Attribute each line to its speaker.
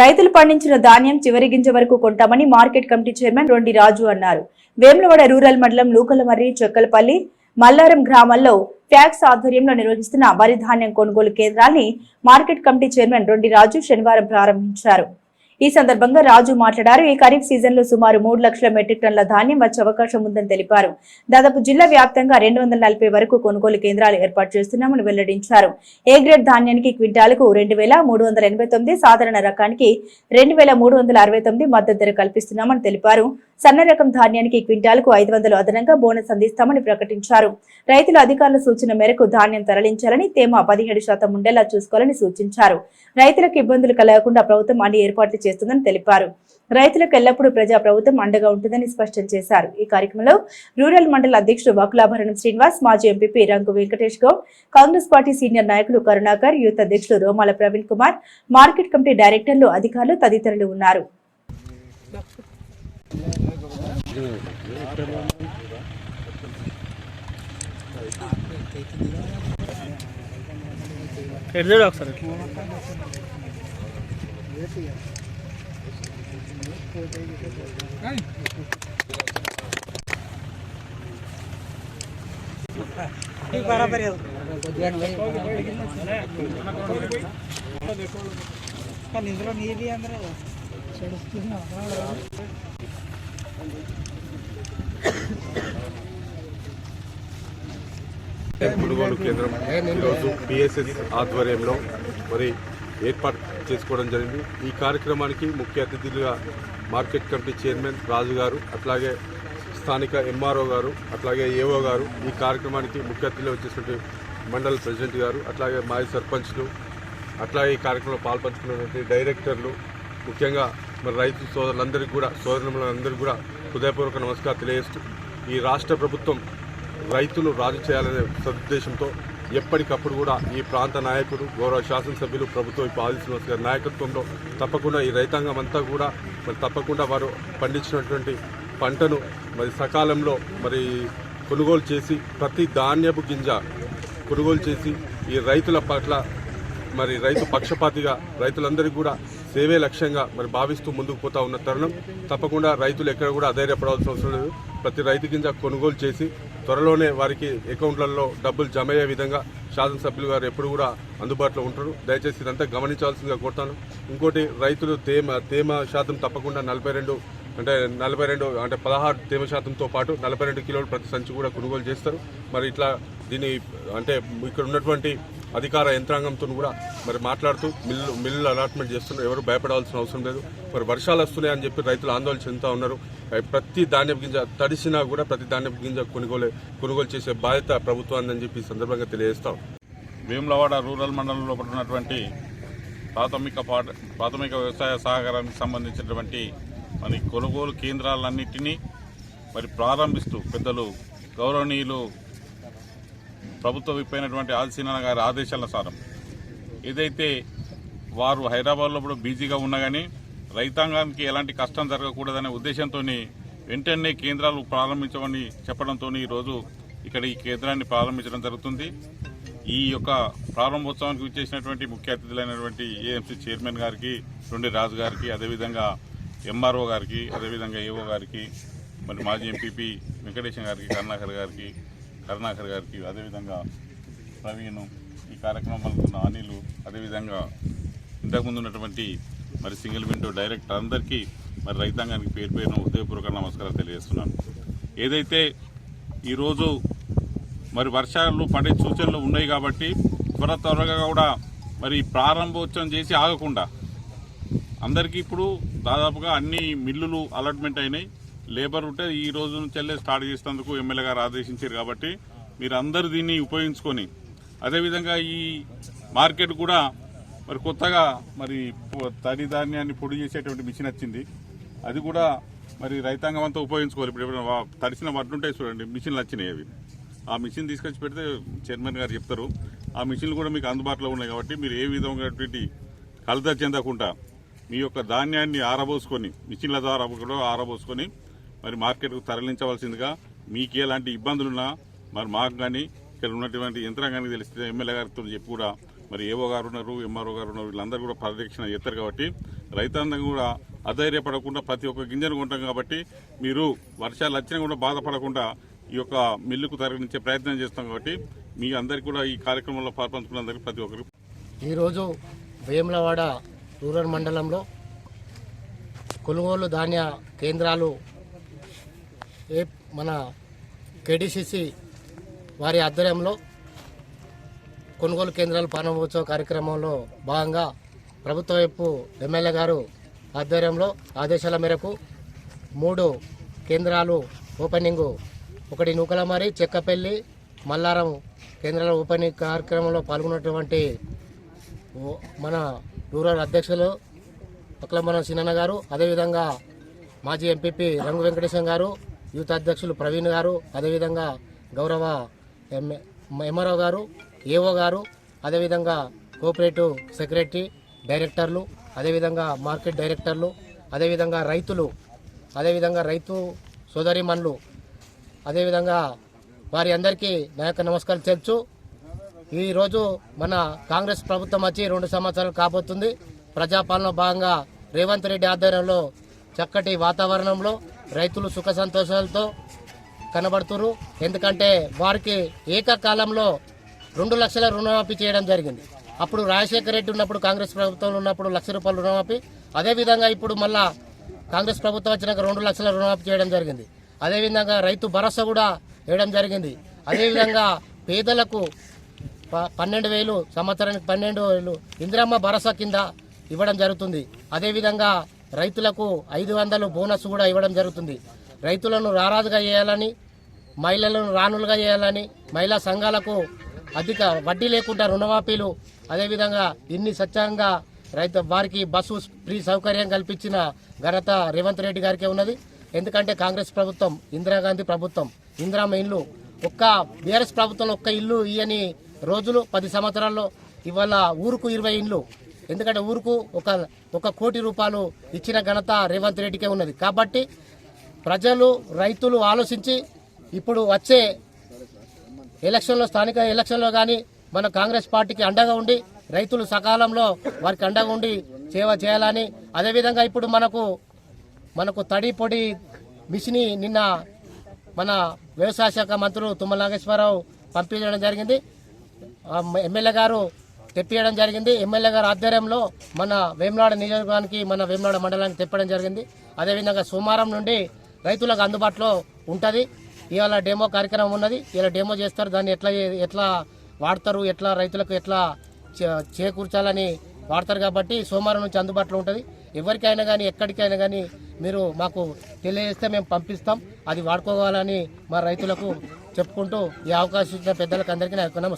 Speaker 1: రైతులు పండించిన ధాన్యం చివరి గింజ వరకు కొంటామని market committee chairman Rondi Raju అన్నారు. వేములవాడ రూరల్ మండలం లూకలమర్రి చెక్కలపల్లి మల్లారం గ్రామాల్లో ట్యాక్స్ ఆధ్వర్యంలో నిర్వహిస్తున్న వరి ధాన్యం కొనుగోలు కేంద్రాన్ని market committee chairman Rondi Raju శనివారం ప్రారంభించారు. ఈ సందర్భంగా రాజు మాట్లాడారు. ఈ ఖరీఫ్ సీజన్లో సుమారు మూడు లక్షల మెట్రిక్ టన్ల ధాన్యం వచ్చే అవకాశం ఉందని తెలిపారు. దాదాపు జిల్లా వ్యాప్తంగా రెండు వందల నలభై వరకు కొనుగోలు కేంద్రాలు ఏర్పాటు చేస్తున్నామని వెల్లడించారు. ఏ గ్రేడ్ ధాన్యానికి క్వింటాలకు రెండు వేల మూడు వందల ఎనభై తొమ్మిది సాధారణ రకానికి రెండు వేల మూడు వందల అరవై తొమ్మిది మద్దతు ధర కల్పిస్తున్నామని తెలిపారు. సన్న రకం ధాన్యానికి క్వింటాలకు ఐదు వందలు అదనంగా బోనస్ అందిస్తామని ప్రకటించారు. రైతులు అధికారుల సూచన మేరకు ధాన్యం తరలించాలని తేమ పదిహేడు శాతం ఉండేలా చూసుకోవాలని సూచించారు. రైతులకు ఇబ్బందులు కలగకుండా ప్రభుత్వం అన్ని ఏర్పాట్లు చేస్తుందని తెలిపారు. రైతులకు ఎల్లప్పుడూ ప్రజా ప్రభుత్వం అండగా ఉంటుందని స్పష్టం చేశారు. ఈ కార్యక్రమంలో రూరల్ మండల అధ్యక్షుడు వకులాభరణం శ్రీనివాస్ మాజీ MPP Rangu Venkatesh Goud Congress party senior నాయకులు కరుణాకర్ యూత్ అధ్యక్షులు రోమాల ప్రవీణ్ కుమార్ మార్కెట్ కమిటీ డైరెక్టర్లు అధికారులు తదితరులు ఉన్నారు.
Speaker 2: ఒకసారి. బరాబర్ ఇందులో నీది అందరూ
Speaker 3: కొనుగోలు కేంద్రం ఈరోజు పిఎస్ఎస్ ఆధ్వర్యంలో మరి ఏర్పాటు చేసుకోవడం జరిగింది. ఈ కార్యక్రమానికి ముఖ్య అతిథులుగా మార్కెట్ కమిటీ చైర్మన్ రాజు గారు అట్లాగే స్థానిక ఎంఆర్ఓ గారు అట్లాగే ఏఓ గారు ఈ కార్యక్రమానికి ముఖ్య అతిథిలో వచ్చేసినటువంటి మండల ప్రెసిడెంట్ గారు అట్లాగే మాజీ సర్పంచ్లు అట్లాగే ఈ కార్యక్రమంలో పాల్పంచుకున్నటువంటి డైరెక్టర్లు ముఖ్యంగా మరి రైతు సోదరులందరికీ కూడా సోదరులందరికీ కూడా హృదయపూర్వక నమస్కారం తెలియజేస్తూ ఈ రాష్ట్ర ప్రభుత్వం రైతులు రాజు చేయాలనే సదుద్దేశంతో ఎప్పటికప్పుడు కూడా ఈ ప్రాంత నాయకుడు గౌరవ శాసనసభ్యులు ప్రభుత్వం ఇప్పుడు ఆదిశ్రీనివాస్ గారి నాయకత్వంలో తప్పకుండా ఈ రైతాంగం అంతా కూడా మరి తప్పకుండా వారు పండించినటువంటి పంటను మరి సకాలంలో మరి కొనుగోలు చేసి ప్రతి ధాన్యపు గింజ కొనుగోలు చేసి ఈ రైతుల పట్ల మరి రైతు పక్షపాతిగా రైతులందరికీ కూడా సేవే లక్ష్యంగా మరి భావిస్తూ ముందుకు పోతా ఉన్న తరుణం. తప్పకుండా రైతులు ఎక్కడ కూడా అధైర్యపడాల్సిన అవసరం లేదు. ప్రతి రైతు గింజ కొనుగోలు చేసి త్వరలోనే వారికి అకౌంట్లలో డబ్బులు జమ అయ్యే విధంగా శాసనసభ్యులు గారు ఎప్పుడు కూడా అందుబాటులో ఉంటారు. దయచేసి ఇదంతా గమనించాల్సిందిగా కోరుతాను. ఇంకోటి రైతులు తేమ తేమ శాతం తప్పకుండా నలభై రెండు అంటే నలభై రెండు అంటే పదహారు తేమ శాతంతో పాటు నలభై రెండు కిలోలు ప్రతి సంచి కూడా కొనుగోలు చేస్తారు. మరి ఇట్లా దీన్ని అంటే ఇక్కడ ఉన్నటువంటి అధికార యంత్రాంగంతో కూడా మరి మాట్లాడుతూ మిల్లు మిల్లు అలాట్మెంట్ చేస్తున్నారు. ఎవరు భయపడాల్సిన అవసరం లేదు. మరి వర్షాలు వస్తున్నాయి అని చెప్పి రైతులు ఆందోళన చెందుతూ ఉన్నారు. ప్రతి ధాన్యపు గింజ తడిసినా కూడా ప్రతి ధాన్యపు గింజ కొనుగోలు కొనుగోలు చేసే బాధ్యత ప్రభుత్వాన్ని అని చెప్పి ఈ సందర్భంగా తెలియజేస్తాం
Speaker 4: వేములవాడ రూరల్ మండలంలో ఉన్నటువంటి ప్రాథమిక పాఠ ప్రాథమిక వ్యవసాయ సహకారానికి సంబంధించినటువంటి మరి కొనుగోలు కేంద్రాలన్నింటినీ మరి ప్రారంభిస్తూ పెద్దలు గౌరవనీయులు ప్రభుత్వ విప్పైనటువంటి ఆదిశీనారాయణ గారి ఆదేశానుసారం ఏదైతే వారు హైదరాబాద్లో కూడా బిజీగా ఉన్నా కానీ రైతాంగానికి ఎలాంటి కష్టం జరగకూడదనే ఉద్దేశంతో వెంటనే కేంద్రాలు ప్రారంభించమని చెప్పడంతో ఈరోజు ఇక్కడ ఈ కేంద్రాన్ని ప్రారంభించడం జరుగుతుంది. ఈ యొక్క ప్రారంభోత్సవానికి విచ్చేసినటువంటి ముఖ్య అతిథులైనటువంటి ఏఎంసీ చైర్మన్ గారికి రెండు రాజు గారికి అదేవిధంగా ఎంఆర్ఓ గారికి అదేవిధంగా ఏఓ గారికి మరి మాజీ ఎంపీపీ వెంకటేశం గారికి కరుణాకర్ గారికి కరుణాకర్ గారికి అదేవిధంగా ప్రవీణ్ ఈ కార్యక్రమాలకు ఉన్న అనిలు అదేవిధంగా ఇంతకుముందు ఉన్నటువంటి మరి సింగిల్ విండో డైరెక్టర్ అందరికీ మరి రైతాంగానికి పేరు పేరున హృదయపూర్వక నమస్కారాలు తెలియజేస్తున్నాను. ఏదైతే ఈరోజు మరి వర్షాలు పడే సూచనలు ఉన్నాయి కాబట్టి త్వర త్వరగా కూడా మరి ప్రారంభోత్సవం చేసి ఆగకుండా అందరికీ ఇప్పుడు దాదాపుగా అన్ని మిల్లులు అలాట్మెంట్ అయినాయి. లేబర్ ఉంటే ఈ రోజు నుంచెల్లే స్టార్ట్ చేసేందుకు ఎమ్మెల్యే గారు ఆదేశించారు కాబట్టి మీరు దీన్ని ఉపయోగించుకొని అదేవిధంగా ఈ మార్కెట్ కూడా మరి కొత్తగా మరి తడి ధాన్యాన్ని పొడి చేసేటువంటి మిషన్ వచ్చింది. అది కూడా మరి రైతాంగం అంతా ఉపయోగించుకోవాలి. ఇప్పుడు ఎప్పుడైనా తడిసిన వడ్లు ఉంటాయి చూడండి మిషన్లు వచ్చినాయి అవి. ఆ మిషన్ తీసుకొచ్చి పెడితే చైర్మన్ గారు చెప్తారు. ఆ మిషన్లు కూడా మీకు అందుబాటులో ఉన్నాయి కాబట్టి మీరు ఏ విధమైనటువంటి కలత చెందకుండా మీ యొక్క ధాన్యాన్ని ఆరబోసుకొని మిషన్ల ద్వారా కూడా ఆరబోసుకొని మరి మార్కెట్కు తరలించవలసిందిగా మీకు ఎలాంటి ఇబ్బందులున్నా మరి మాకు కానీ ఇక్కడ ఉన్నటువంటి యంత్రాంగానికి తెలిస్తే ఎమ్మెల్యే గారితో చెప్పి కూడా మరి ఏవో గారు ఉన్నారు ఎంఆర్ఓ గారు ఉన్నారు వీళ్ళందరూ కూడా పర్యవేక్షణ చేస్తారు కాబట్టి రైతాంగం కూడా అధైర్యపడకుండా ప్రతి ఒక్క గింజను కొంటాం కాబట్టి మీరు వర్షాలు వచ్చినా కూడా బాధపడకుండా ఈ యొక్క మిల్లుకు తరలించే ప్రయత్నం చేస్తాం కాబట్టి మీ అందరికీ కూడా ఈ కార్యక్రమంలో పాల్పంచుకున్నందరికీ ప్రతి ఒక్కరికి
Speaker 5: ఈరోజు వేములవాడ రూరల్ మండలంలో కొనుగోలు ధాన్య కేంద్రాలు ఏ మన కేడిసిసి వారి ఆధ్వర్యంలో కొనుగోలు కేంద్రాలు ప్రారంభోత్సవ కార్యక్రమంలో భాగంగా ప్రభుత్వ వైపు ఎమ్మెల్యే గారు ఆధ్వర్యంలో ఆదేశాల మేరకు మూడు కేంద్రాలు ఓపెనింగ్. ఒకటి నూకలమారి చెక్కపల్లి మల్లారం కేంద్రాల ఓపెనింగ్ కార్యక్రమంలో పాల్గొన్నటువంటి మన రూరల్ అధ్యక్షులు పక్లమరం సినన్న గారు అదేవిధంగా మాజీ ఎంపీపీ రంగు వెంకటేశం గారు యూత్ అధ్యక్షులు ప్రవీణ్ గారు అదేవిధంగా గౌరవ ఎంఆర్ఓ గారు ఏఓ గారు అదేవిధంగా కోఆపరేటివ్ సెక్రటరీ డైరెక్టర్లు అదేవిధంగా మార్కెట్ డైరెక్టర్లు అదేవిధంగా రైతులు అదేవిధంగా రైతు సోదరిమణులు అదేవిధంగా వారి అందరికీ నా యొక్క నమస్కారం తెలుసు ఈరోజు మన కాంగ్రెస్ ప్రభుత్వం వచ్చి రెండు సంవత్సరాలు కాబోతుంది. ప్రజాపాలన భాగంగా రేవంత్ రెడ్డి ఆధ్వర్యంలో చక్కటి వాతావరణంలో రైతులు సుఖ సంతోషాలతో కనబడుతురు. ఎందుకంటే వారికి ఏకకాలంలో రెండు లక్షల రుణమాఫీ చేయడం జరిగింది. అప్పుడు రాజశేఖర రెడ్డి ఉన్నప్పుడు కాంగ్రెస్ ప్రభుత్వంలో ఉన్నప్పుడు లక్ష రూపాయల రుణమాఫీ. అదేవిధంగా ఇప్పుడు మళ్ళా కాంగ్రెస్ ప్రభుత్వం వచ్చినాక రెండు లక్షల రుణమాఫీ చేయడం జరిగింది. అదేవిధంగా రైతు భరోసా కూడా వేయడం జరిగింది. అదేవిధంగా పేదలకు ప- పన్నెండు వేలు సంవత్సరానికి పన్నెండు వేలు ఇందిరమ్మ భరోసా కింద ఇవ్వడం జరుగుతుంది. అదేవిధంగా రైతులకు ఐదు వందలు బోనస్ కూడా ఇవ్వడం జరుగుతుంది. రైతులను రారాజుగా చేయాలని మహిళలను రాణులుగా చేయాలని మహిళా సంఘాలకు అధిక వడ్డీ లేకుండా రుణమాఫీలు అదేవిధంగా ఇన్ని స్వచ్ఛంగా రైతు వారికి బస్సు ఫ్రీ సౌకర్యం కల్పించిన ఘనత రేవంత్ రెడ్డి గారికే ఉన్నది. ఎందుకంటే కాంగ్రెస్ ప్రభుత్వం ఇందిరాగాంధీ ప్రభుత్వం ఇందిరామ ఇల్లు ఒక్క బీఆర్ఎస్ ప్రభుత్వంలో ఒక్క ఇల్లు ఇయని రోజులు పది సంవత్సరాల్లో ఇవాళ ఊరుకు ఇరవై ఇండ్లు. ఎందుకంటే ఊరుకు ఒక ఒక కోటి రూపాయలు ఇచ్చిన ఘనత రేవంత్ రెడ్డికే ఉన్నది. కాబట్టి ప్రజలు రైతులు ఆలోచించి ఇప్పుడు వచ్చే ఎలక్షన్లో స్థానిక ఎలక్షన్లో కానీ మన కాంగ్రెస్ పార్టీకి అండగా ఉండి రైతులు సకాలంలో వారికి అండగా ఉండి సేవ చేయాలని అదేవిధంగా ఇప్పుడు మనకు మనకు తడి పొడి మిషని నిన్న మన వ్యవసాయ శాఖ మంత్రులు తుమ్మల నాగేశ్వరరావు పంపించడం జరిగింది. ఎమ్మెల్యే గారు తెప్పియడం జరిగింది. ఎమ్మెల్యే గారి ఆధ్వర్యంలో మన వేములాడ నియోజకవర్గానికి మన వేములాడ మండలానికి తెప్పడం జరిగింది. అదేవిధంగా సోమవారం నుండి రైతులకు అందుబాటులో ఉంటుంది. ఇవాళ డెమో కార్యక్రమం ఉన్నది. ఇలా డెమో చేస్తారు. దాన్ని ఎట్లా ఎట్లా వాడతారు? ఎట్లా రైతులకు ఎట్లా చే- చేకూర్చాలని వాడతారు కాబట్టి సోమవారం నుంచి అందుబాటులో ఉంటుంది. ఎవరికైనా కానీ ఎక్కడికైనా కానీ మీరు మాకు తెలియజేస్తే మేము పంపిస్తాం. అది వాడుకోవాలని మా రైతులకు చెప్పుకుంటూ ఈ అవకాశం ఇచ్చిన పెద్దలకు అందరికీ నా నమస్కారం.